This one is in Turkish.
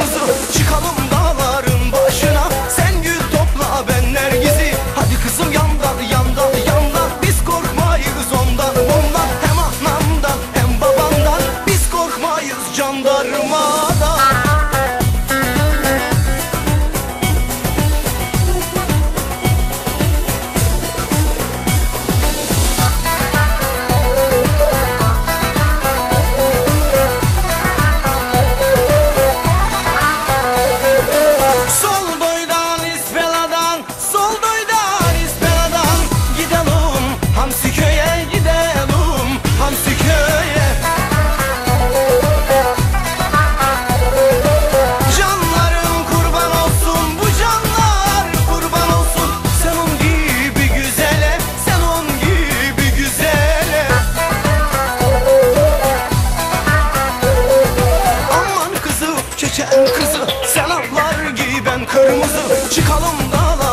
Kırmızı çıkalım kırmızı. Çıkalım dağlara.